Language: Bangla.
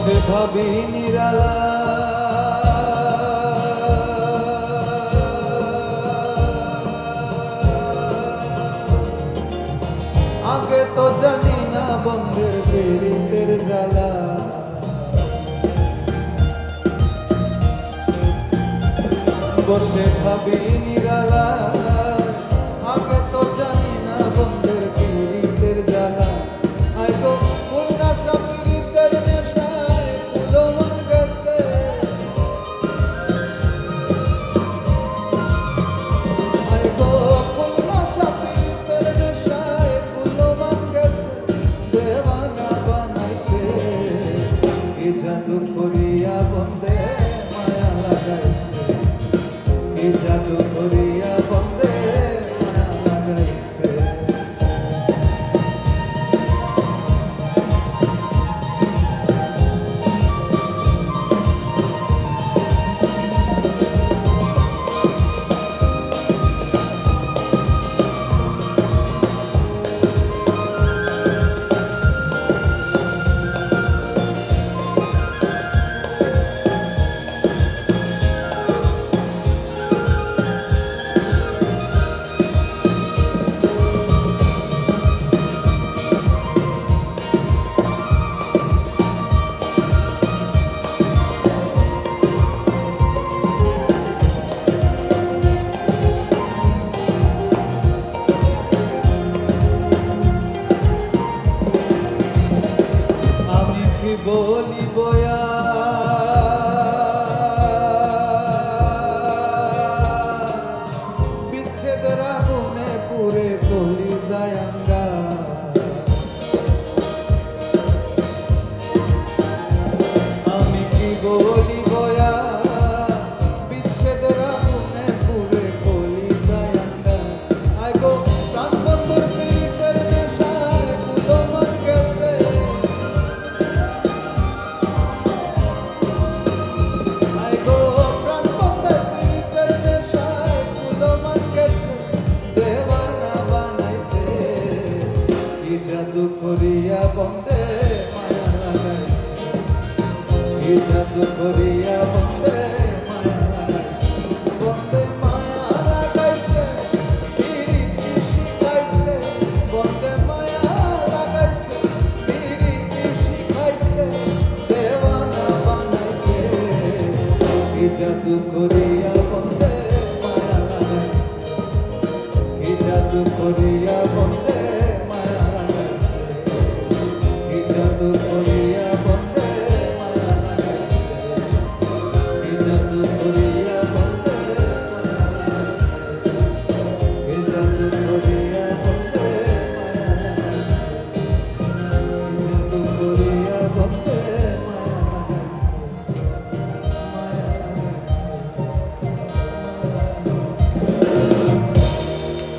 বসে ভাবি নিরালা। আগে তো জানি না বন্ধের পীড়িতের জ্বালা। বসে ভাবি নিরালা। জাদু কি জাদু করিয়া বন্দে মায়া জাদু করিয়া বন্দে লাগাইছে বন্দে মায়া লাগাইছে কি জাদু করিয়া বন্দে Prabhupada.